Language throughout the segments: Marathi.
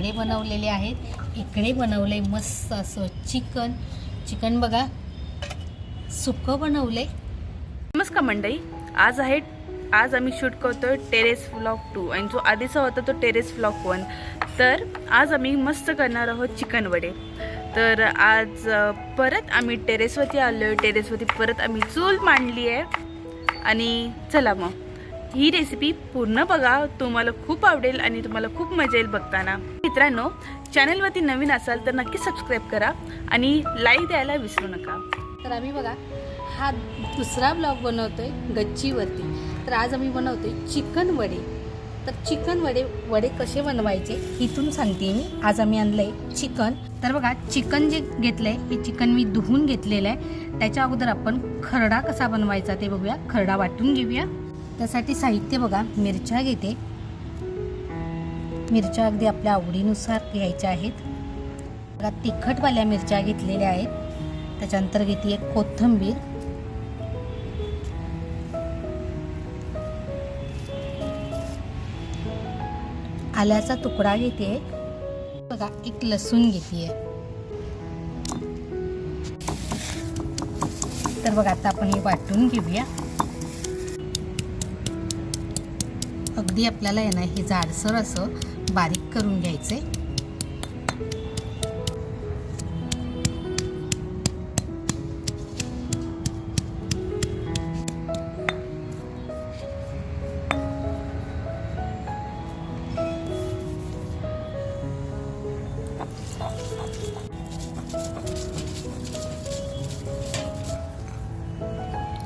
वडे बनवलेले आहेत. इकडे बनवले मस्त असं चिकन. चिकन बघा सुकं बनवले. नमस्कार मंडई आज आहे आज आम्ही शूट करतोय टेरेस व्लॉग टू. आणि जो आधीचा होता तो टेरेस व्लॉग वन. तर आज आम्ही मस्त करणार आहोत चिकन वडे. तर आज परत आम्ही टेरेसवरती आलो आहे टेरेसवरती परत आम्ही चूल मांडली आहे आणि चला मग. ही रेसिपी पूर्ण बघा. तुम्हाला खूप आवडेल आणि तुम्हाला खूप मजा येईल बघताना. मित्रांनो चॅनलवरती नवीन असाल तर नक्की सबस्क्राईब करा आणि लाईक द्यायला विसरू नका. तर आम्ही बघा हा दुसरा ब्लॉग बनवतोय गच्चीवरती. तर आज आम्ही बनवतोय चिकन वडे. तर चिकन वडे वडे कसे बनवायचे इथून सांगते मी. आज आम्ही आणलंय चिकन. तर बघा चिकन जे घेतलंय हे चिकन मी धुवून घेतलेलं आहे. त्याच्या अगोदर आपण खरडा कसा बनवायचा ते बघूया. खरडा वाटून घेऊया. त्यासाठी साहित्य बघा. मिरच्या घेते. मिरच्या अगदी आपल्या आवडीनुसार घ्यायच्या आहेत. बघा तिखटवाल्या मिरच्या घेतलेल्या आहेत. त्याच्यानंतर घेते एक कोथिंबीर. आल्याचा तुकडा घेते. बघा एक लसूण घेते. तर बघा आता आपण हे वाटून घेऊया. अगदी आपल्याला आहे ना हे जाडसर असं बारीक करून घ्यायचं आहे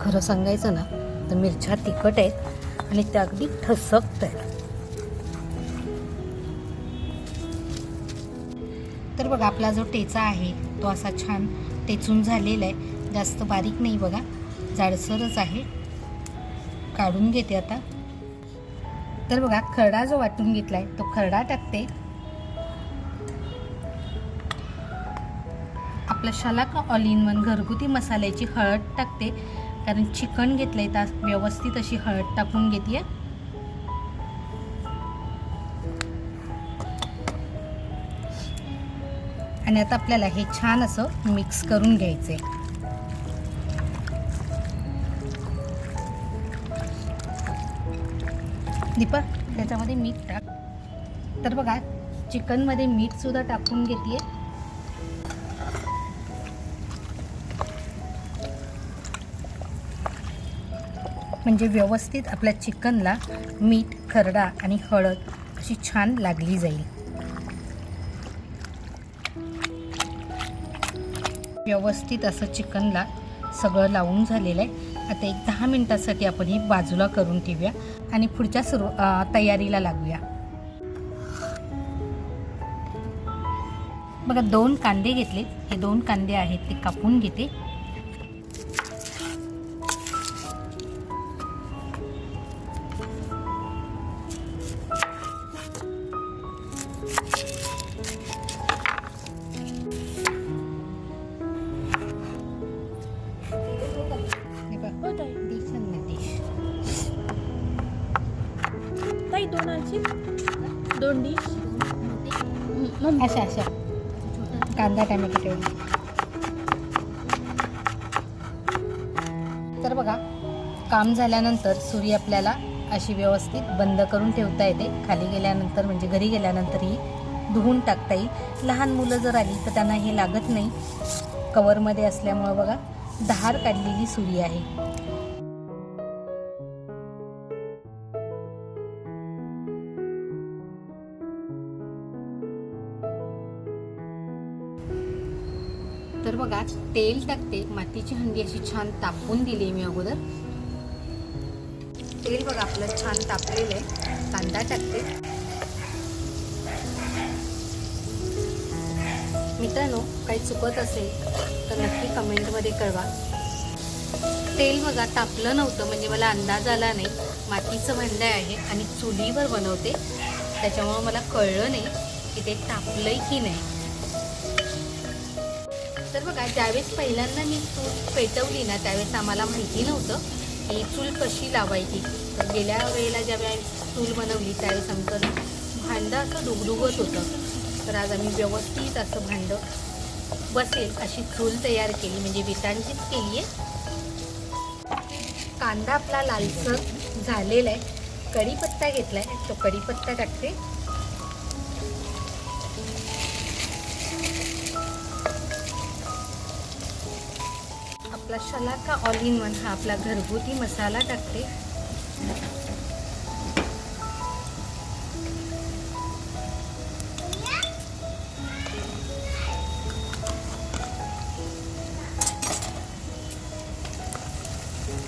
खरं सांगायचं ना तर मिरच्या तिखट आहेत. आणि त्या अगदी ठसकत आहेत तर बघा आपला जो टेचा आहे तो असा छान टेचून झालेला आहे. जास्त बारीक नाही बघा जाडसरच आहे. काढून घेते आता. तर बघा खरडा जो वाटून घेतला आहे तो खरडा टाकते. आपला शलाका ऑल इन वन घरगुती मसाल्याची हळद टाकते. कारण चिकन घेतलंय तास व्यवस्थित अशी हळद टाकून घेते आणि आता आपल्याला हे छान असं मिक्स करून घ्यायचंय. दीपा त्याच्यामध्ये मीठ टाक. तर बघा चिकनमध्ये मीठ सुद्धा टाकून घेते म्हणजे व्यवस्थित आपल्या चिकनला मीठ खरडा आणि हळद अशी छान लागली जाईल. व्यवस्थित असं चिकनला सगळं लावून झालेलं आहे. आता एक दहा मिनटासाठी आपण ही बाजूला करून ठेवूया आणि पुढच्या सुरू तयारीला लागूया. बघा दोन कांदे घेतले हे दोन कांदे आहेत ते कापून घेते. कांदा टॅमॅटो ठेवून तर बघा काम झाल्यानंतर सुरी आपल्याला अशी व्यवस्थित बंद करून ठेवता येते. खाली गेल्यानंतर म्हणजे घरी गेल्यानंतर ही धुवून टाकता येईल. लहान मुलं जर आली तर त्यांना हे लागत नाही. कवरमध्ये असल्यामुळं बघा धार काढलेली सुरी आहे. तर बघा तेल टाकते. मातीची हंडी अशी छान तापवून दिली मी अगोदर. तेल बघा आपलं छान तापलेलं आहे. कांदा टाकते. मित्रांनो काही चुकत असेल तर नक्की कमेंटमध्ये कळवा. तेल बघा तापलं नव्हतं म्हणजे मला अंदाज आला नाही. मातीचं भांडं आहे आणि चुलीवर बनवते. त्याच्यामुळं मला कळलं नाही की ते तापलंय की नाही. बघा ज्यावेळेस पहिल्यांदा मी चूल पेटवली ना त्यावेळेस आम्हाला माहिती नव्हतं की चूल कशी लावायची. तर गेल्या वेळेला ज्यावेळेस चूल बनवली त्यावेळेस आमचं भांडं असं डुगडुगत होतं. तर आज आम्ही व्यवस्थित असं भांडं बसेल अशी चूल तयार केली म्हणजे विटांचीच केली आहे. कांदा आपला लालसर झालेला आहे. कढीपत्ता घेतला आहे तो कढीपत्ता टाकते. आपला शलाका ऑल इन वन हा आपला घरगुती मसाला टाकते.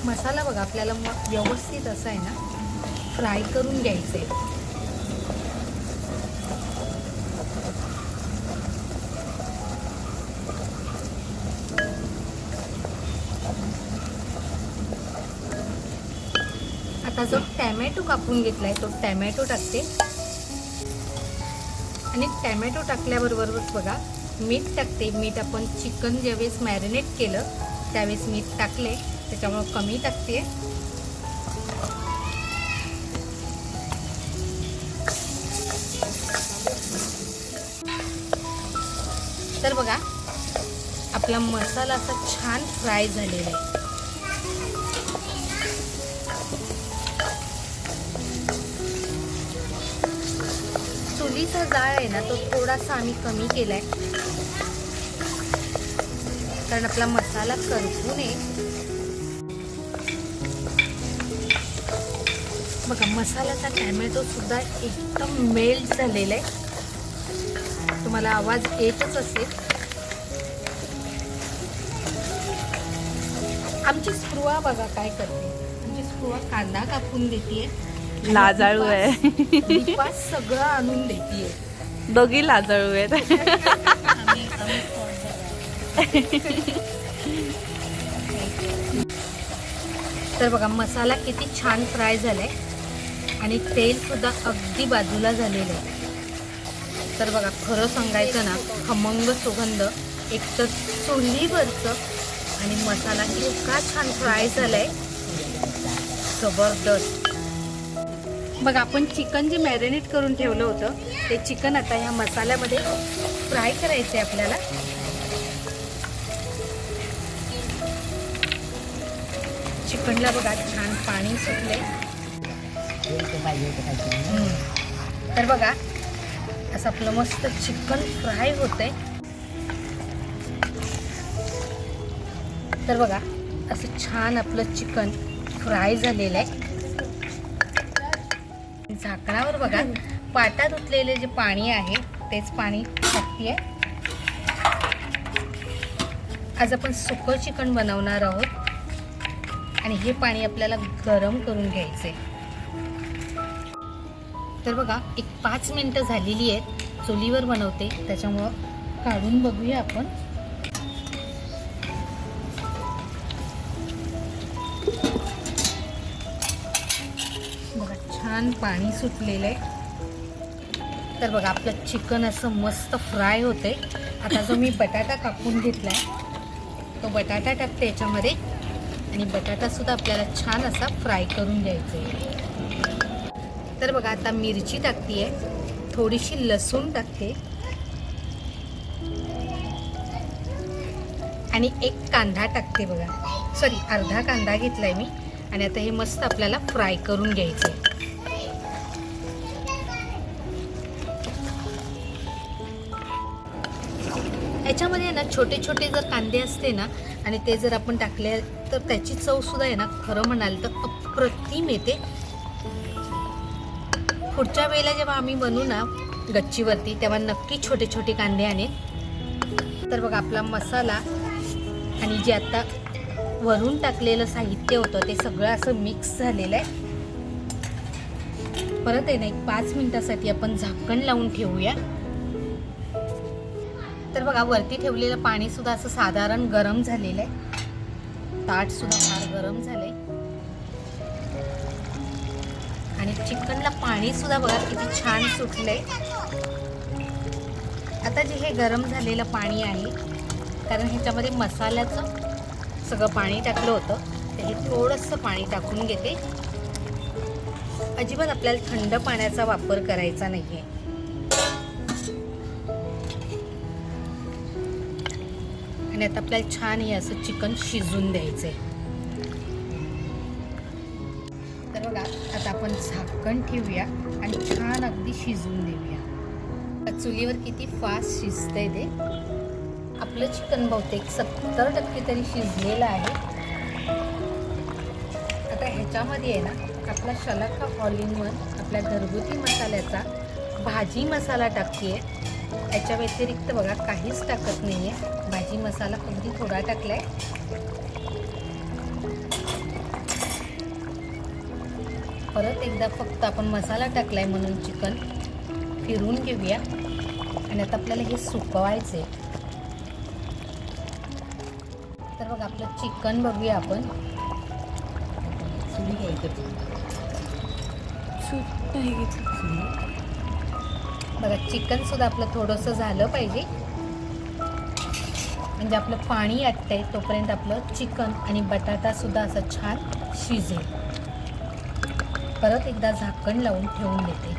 मसाला बघा आपल्याला मग व्यवस्थित असा आहे ना फ्राय करून घ्यायचं. आहे आता जो टॅमॅटो कापून घेतला आहे तो टॅमॅटो टाकते. आणि टॅमॅटो टाकल्याबरोबरच बघा मीठ टाकते. मीठ आपण चिकन ज्यावेळेस मॅरिनेट केलं त्यावेळेस मीठ टाकले. त्याच्यामुळं कमी टाकते. तर बघा आपला मसाला असा छान फ्राय झालेला आहे. चुलीचा जाळ आहे ना तो थोडासा आम्ही कमी केलाय. कारण आपला मसाला करपू नये बघा मसाल्याचा टॅमॅटो सुद्धा एकदम मेल्ट झालेला आहे. तुम्हाला आवाज येतच असेल. आमची स्क्रुआ बघा काय करते. आमची स्क्रुआ कांदा कापून देते लाजाळू आहे. सगळं आणून देते दोघी लाजाळू आहेत. तर बघा मसाला किती छान फ्राय झालाय आणि तेल सुद्धा अगदी बाजूला झालेलं आहे. तर बघा खरं सांगायचं ना खमंग सुगंध एक तर चुलीवरचं आणि मसाला इतका छान फ्राय झालाय. जबरदस्त. बघा आपण चिकन जे मॅरिनेट करून ठेवलं होतं ते चिकन आता ह्या मसाल्यामध्ये फ्राय करायचं आहे आपल्याला. चिकनला बघा छान पाणी सुटले तर बघा असं आपलं मस्त चिकन फ्राय होतंय. तर बघा असं छान आपलं चिकन फ्राय झालेलं आहे. झाकणावर बघा पाटा धुतलेले जे पाणी आहे तेच पाणी टाकते आज आपण सुकं चिकन बनवणार आहोत. आणि हे पाणी आपल्याला गरम करून घ्यायचे तर बघा एक पाच मिनटं झालेली आहेत. चुलीवर बनवते. त्याच्यामुळं काढून बघूया आपण. छान पाणी सुटलेलं आहे. तर बघा आपलं चिकन असं मस्त फ्राय होते आता जो मी बटाटा कापून घेतलाय तो बटाटा टाकते याच्यामध्ये. आणि बटाटासुद्धा आपल्याला छान असा फ्राय करून द्यायचा आहे तर बघा आता मिरची टाकते आहे थोडीशी लसूण टाकते. आणि एक कांदा टाकते बघा. सॉरी अर्धा कांदा घेतलाय मी. आणि आता हे मस्त आपल्याला फ्राय करून घ्यायचं आहे छोटे छोटे जर कांदे असते ना आणि ते जर आपण टाकले तर त्याची चव सुद्धा आहे ना खरं म्हणाल तर अप्रतिम येते. पुढच्या वेळेला जेव्हा आम्ही बनू ना गच्चीवरती तेव्हा नक्की छोटे छोटे कांदे आणेल तर बघा आपला मसाला आणि जे आता वरून टाकलेलं साहित्य होतं ते सगळं असं मिक्स झालेलं आहे. परत आहे ना एक पाच मिनिटासाठी आपण झाकण लावून ठेवूया. बघा वरती ठेवलेलं पाणी सुद्धा असं साधारण गरम झालेलं आहे. ताट सुद्धा फार गरम झालंय. आणि चिकनला पाणी सुद्धा बघा किती छान सुटलंय. आता जे हे गरम झालेलं पाणी आहे कारण ह्याच्यामध्ये मसाल्याचं सगळं पाणी टाकलं होतं तर हे थोडंसं पाणी टाकून घेते. अजिबात आपल्याला थंड पाण्याचा वापर करायचा नाही आहे आणि आता आपल्याला छान हे असं चिकन शिजून द्यायचं आहे तर बघा आता आपण झाकण ठेवूया आणि छान अगदी शिजवून देऊया. आता चुलीवर किती फास्ट शिजतंय ते. आपलं चिकन बहुतेक सत्तर टक्के तरी शिजलेलं आहे. आता ह्याच्यामध्ये आहे ना आपला शलाका ऑल आपल्या घरगुती मसाल्याचा भाजी मसाला टाकते आहे याच्या व्यतिरिक्त बघा काहीच टाकत नाही आहे भाजी मसाला अगदी थोडा टाकला आहे परत एकदा फक्त आपण मसाला टाकला आहे म्हणून चिकन फिरवून घेऊया. आणि आता आपल्याला हे सुकवायचं तर बघा आपलं चिकन बघूया आपण. सुरी घ्यायचं. सूप नाही घेतलं. बघा चिकन सुद्धा आपलं थोडंसं झालं पाहिजे. म्हणजे आपलं पाणी आटतंय तोपर्यंत आपलं चिकन आणि बटाटा सुद्धा असं छान शिजेल. परत एकदा झाकण लावून ठेवून देते.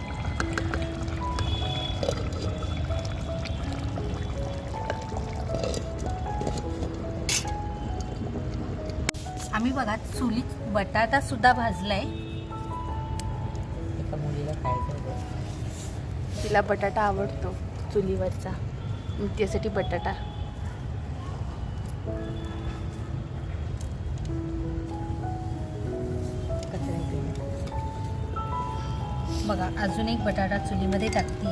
आम्ही बघा चुलीत बटाटा सुद्धा भाजलाय. एका मुलीला तिला बटाटा आवडतो चुलीवरचा. त्यासाठी बटाटा. बघा अजून एक बटाटा चुलीमध्ये टाकते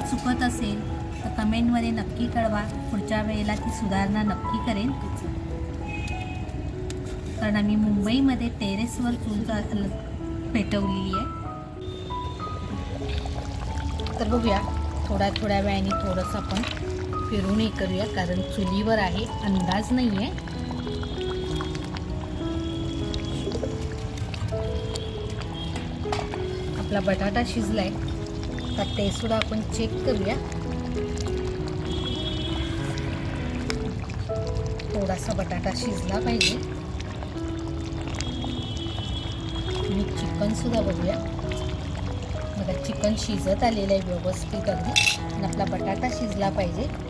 चुकत असेल तर कमेंटमध्ये नक्की कळवा. पुढच्या वेळेला ती सुधारणा नक्की करेन. कारण आम्ही मुंबईमध्ये टेरेसवर चूल पेटवलेली आहे तर बघूया थोड्या थोड्या वेळाने थोडंसं आपण फिरून हे करूया कारण चुलीवर आहे अंदाज नाही आहे आपला बटाटा शिजलाय. तर ते सुद्धा आपण चेक करूया. थोडासा बटाटा शिजला पाहिजे. आणि चिकन सुद्धा बघूया. बघा चिकन शिजत आलेलं आहे व्यवस्थित अगदी. आणि आपला बटाटा शिजला पाहिजे.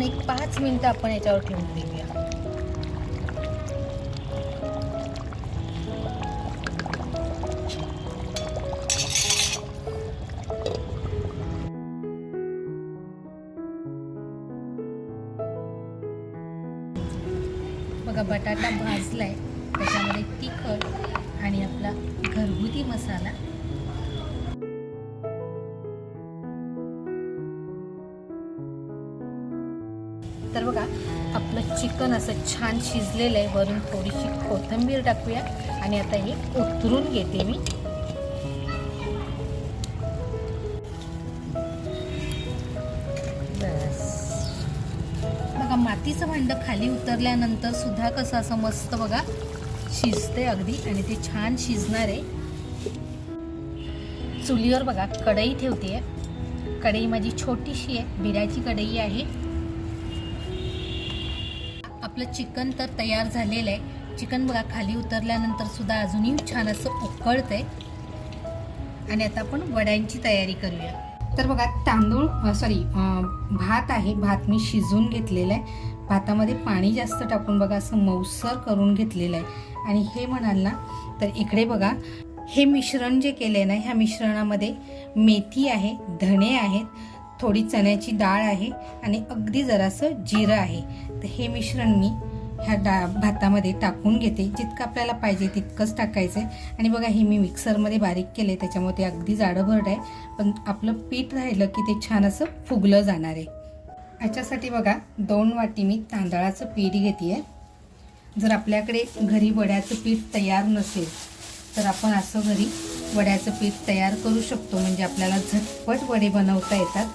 आणि एक पाच मिनटं आपण याच्यावर ठेवून देऊया. बघा बटाटा भाजलाय त्याच्यामध्ये तिखट आणि आपला घरगुती मसाला. तर बघा आपलं चिकन असं छान शिजलेलं आहे. वरून थोडीशी कोथिंबीर टाकूया आणि आता हे उतरून घेते मी. बघा मातीचं भांडं खाली उतरल्यानंतर सुद्धा कसं असं मस्त बघा शिजते अगदी आणि ते छान शिजणार आहे. चुलीवर बघा कढई ठेवते कढई माझी छोटीशी आहे बिड्याची कढई आहे. आपलं चिकन तर तयार झालेलं आहे. चिकन बघा खाली उतरल्यानंतर सुद्धा अजूनही छान असं उकळतंय. आणि आता आपण वड्यांची तयारी करूया. तर बघा तांदूळ सॉरी भात आहे. भात मी शिजवून घेतलेला आहे. भातामध्ये पाणी जास्त टाकून बघा असं मऊसर करून घेतलेलं आहे. आणि हे म्हणाल ना तर इकडे बघा हे मिश्रण जे केलं आहे ना ह्या मिश्रणामध्ये मेथी आहे धणे आहेत थोडी चण्याची डाळ आहे आणि अगदी जरासं जिरं आहे. तर हे मिश्रण मी ह्या डा भातामध्ये टाकून घेते. जितकं आपल्याला पाहिजे तितकंच टाकायचं आहे आणि बघा हे मी मिक्सरमध्ये बारीक केलं आहे त्याच्यामुळे ते अगदी जाडं आहे. पण आपलं पीठ राहिलं की ते छान असं फुगलं जाणार आहे. ह्याच्यासाठी बघा दोन वाटी मी तांदळाचं पीठ घेते आहे जर आपल्याकडे घरी वड्याचं पीठ तयार नसेल तर आपण असं घरी वड्याचं पीठ तयार करू शकतो. म्हणजे आपल्याला झटपट वडे बनवता येतात.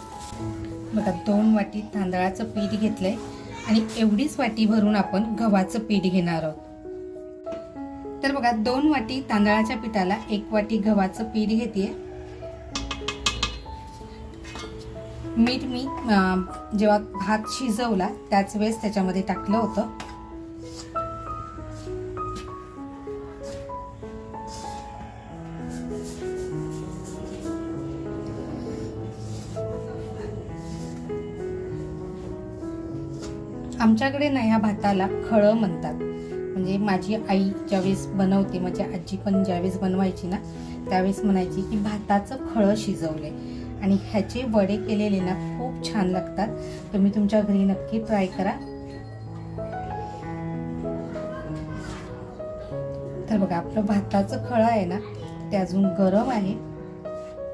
बघा दोन वाटी तांदळाचं पीठ घेतलं आहे आणि एवढीच वाटी भरून आपण गव्हाचं पीठ घेणार आहोत. तर बघा दोन वाटी तांदळाच्या पिठाला एक वाटी गव्हाचं पीठ घेते मीठ मी जेव्हा भात शिजवला त्याच वेळेस त्याच्यामध्ये टाकलं होतं. आमच्याकडे ना ह्या भाताला खळं म्हणतात. म्हणजे माझी आई ज्यावेळेस बनवते माझी आजी पण ज्यावेळेस बनवायची ना त्यावेळेस म्हणायची की भाताचं खळं शिजवले आणि ह्याचे वडे केलेले ना खूप छान लागतात. तुम्ही तुमच्या घरी नक्की ट्राय करा. तर बघा आपलं भाताचं खळं आहे ना ते अजून गरम आहे.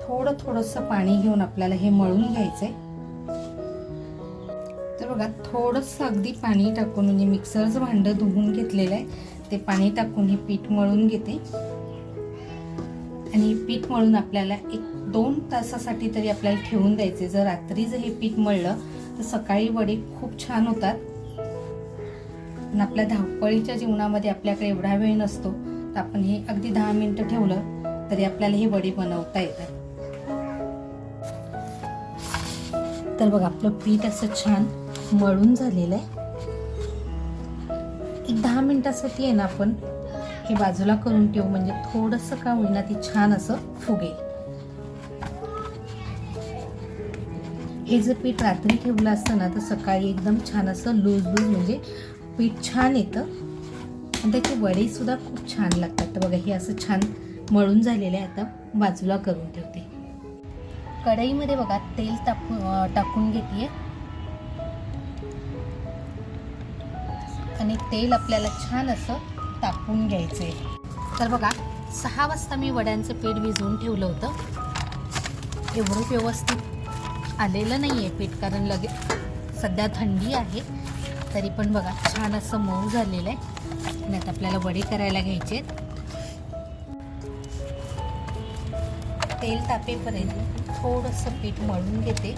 थोडं थोडंसं पाणी घेऊन आपल्याला हे मळून घ्यायचं आहे बघा थोडंसं अगदी पाणी टाकून म्हणजे मिक्सरचं भांडं धुवून घेतलेलं आहे. ते पाणी टाकून हे पीठ मळून घेते. आणि पीठ मळून आपल्याला एक दोन तासासाठी तरी आपल्याला ठेवून द्यायचे. जर रात्री जर हे पीठ मळलं तर सकाळी वडे खूप छान होतात. आणि आपल्या धावपळीच्या जीवनामध्ये आपल्याकडे एवढा वेळ नसतो तर आपण हे अगदी दहा मिनटं ठेवलं तरी आपल्याला हे वडे बनवता येतात. तर बघा आपलं पीठ असं छान मळून झालेलं आहे. एक दहा मिनटासाठी आहे ना आपण हे बाजूला करून ठेवू म्हणजे थोडंसं का होईना ते छान असं फुगेल. हे जर पीठ रात्री ठेवलं असतं ना तर सकाळी एकदम छान असं लूज लूज म्हणजे पीठ छान येतं. आणि त्याचे वडेसुद्धा खूप छान लागतात. तर बघा हे असं छान मळून झालेलं आहे. आता बाजूला करून ठेवते. कढईमध्ये बघा तेल टाकू टाकून घेते. आणि तेल आपल्याला छान असं तापून घ्यायचं आहे तर बघा सहा वाजता मी वड्यांचं पीठ भिजवून ठेवलं होतं. एवढं व्यवस्थित आलेलं नाही आहे पीठ कारण लगे सध्या थंडी आहे. तरी पण बघा छान असं मऊ झालेलं आहे. आणि आता आपल्याला वडे करायला घ्यायचे आहेत. तेल तापेपर्यंत थोडंसं पीठ मळून घेते.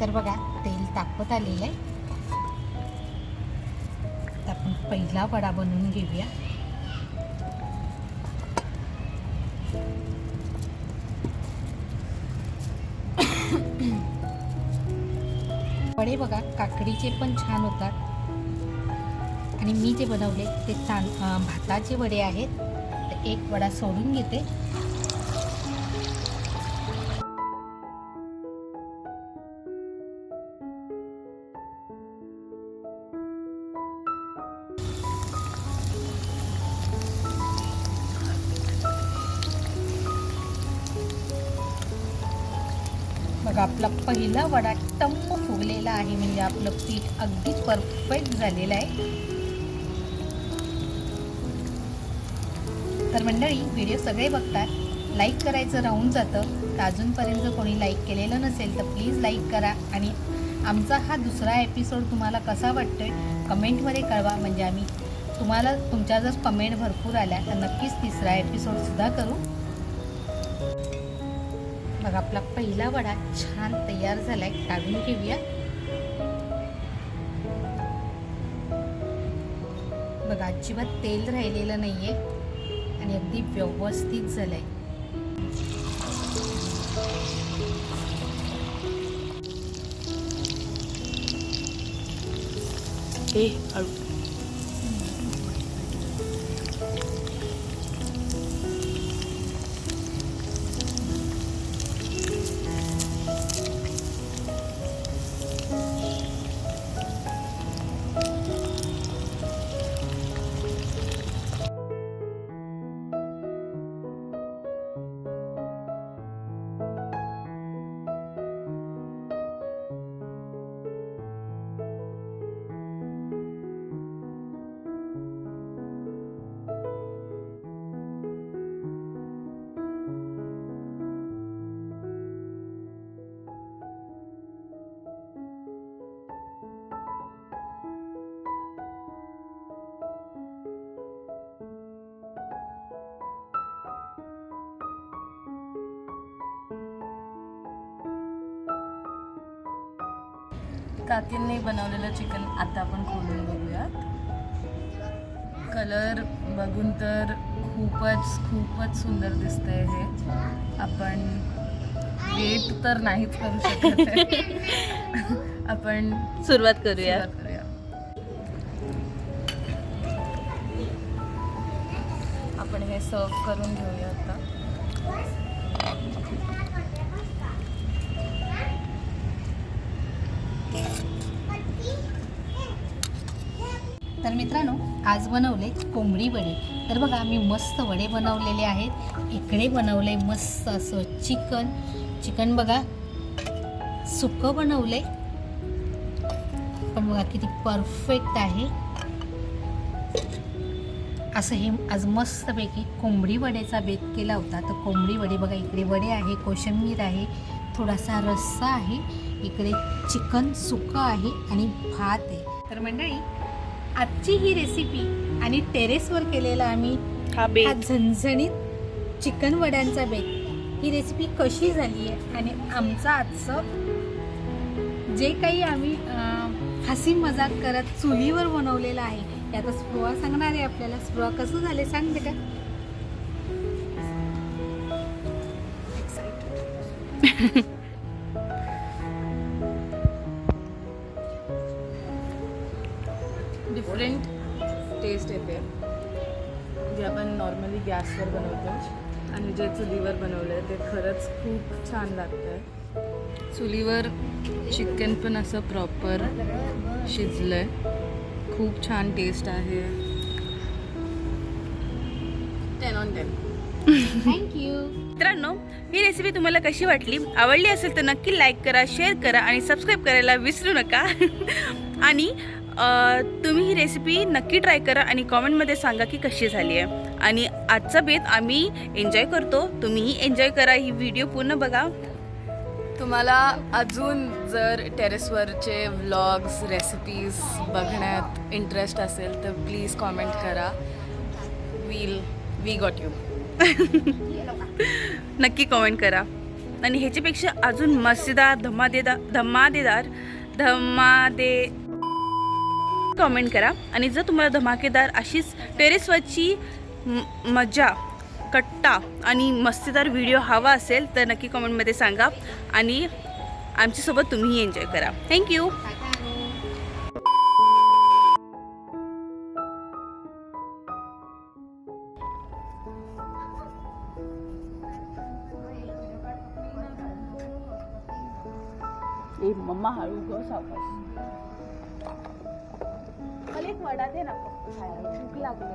तर बघा तेल तापत आलेलं आहे. पहिला वडा बनवून घेऊया. वडे बघा काकडीचे पण छान होतात. आणि मी जे बनवले ते तां भाताचे वडे आहेत. तर एक वडा सोडून घेते. पहिला वडा टम्म फुगलेला आहे. म्हणजे आपलं पीठ अगदी परफेक्ट झालेलं आहे. तर मंडळी व्हिडिओ सगळे बघतात लाईक करायचं राहून जातं. तर अजूनपर्यंत जर कोणी लाईक केलेलं नसेल तर प्लीज लाईक करा. आणि आमचा हा दुसरा एपिसोड तुम्हाला कसा वाटतोय कमेंटमध्ये कळवा. म्हणजे आम्ही तुम्हाला तुमच्या जर कमेंट भरपूर आल्या तर नक्कीच तिसरा एपिसोडसुद्धा करू. बघा आपला पहिला वडा छान तयार झालाय. काढून घेऊया. बघा अजिबात तेल राहिलेलं नाहीये आणि अगदी व्यवस्थित झालंय. हे काकींनी बनवलेलं चिकन आता आपण खोलून बघूयात. कलर बघून तर खूपच खूपच सुंदर दिसतंय हे. आपण वेट तर नाहीच करू शकत. आपण सुरुवात करूया. सुरुवात करूया. आपण हे सर्व करून घेऊया आता. तर मित्रांनो आज बनवले कोंबडी वडे. तर बघा मी मस्त वडे बनवलेले आहेत. इकडे बनवले मस्त असं चिकन. चिकन बघा सुकं बनवले. पण बघा किती परफेक्ट आहे. असं हे आज मस्तपैकी कोंबडी वड्याचा बेत केला होता. तर कोंबडी वडे बघा इकडे वडे आहे कोशिंबीर आहे थोडासा रस्सा आहे. इकडे चिकन सुकं आहे आणि भात आहे. तर मंडळी आजची ही रेसिपी आणि टेरेसवर केलेला आम्ही हा बेत. झणझणीत चिकन वड्यांचा बेत. ही रेसिपी कशी झाली आहे आणि आमचं आजचं जे काही आम्ही हसी मजाक करत चुलीवर बनवलेलं आहे ते आता स्पृहा सांगणार आहे आपल्याला. स्पृहा कसं झाले सांग बेटा गॅसवर बनवतो. आणि जे चुलीवर बनवलं आहे ते खरंच खूप छान लागतं आहे चुलीवर चिकन पण असं प्रॉपर शिजलं आहे खूप छान टेस्ट आहे. टेन ऑन टेन थँक्यू मित्रांनो ही रेसिपी तुम्हाला कशी वाटली? आवडली असेल तर नक्की लाईक करा शेअर करा आणि सबस्क्राईब करायला विसरू नका. आणि तुम्ही ही रेसिपी नक्की ट्राय करा आणि कॉमेंटमध्ये सांगा की कशी झाली आहे. आणि आजचा बेत आम्ही एन्जॉय करतो. तुम्हीही एन्जॉय करा. ही व्हिडिओ पूर्ण बघा. तुम्हाला अजून जर टेरेसवरचे व्लॉग्स रेसिपीज बघण्यात इंटरेस्ट असेल तर प्लीज कॉमेंट करा. वील वी गॉट यू नक्की कमेंट करा. आणि ह्याच्यापेक्षा अजून मस्तीदार धमादेदार धमादेदार धमादे कमेंट करा. आणि जर तुम्हाला धमाकेदार अशीच टेरेसवरची मजा कट्टा आणि मस्तीदार व्हिडिओ हवा असेल तर नक्की कमेंटमध्ये सांगा. आणि आमच्यासोबत तुम्ही एन्जॉय करा. थँक्यू ए मम्मा हळू ग सावकाश. वडा दे ना भूक लागले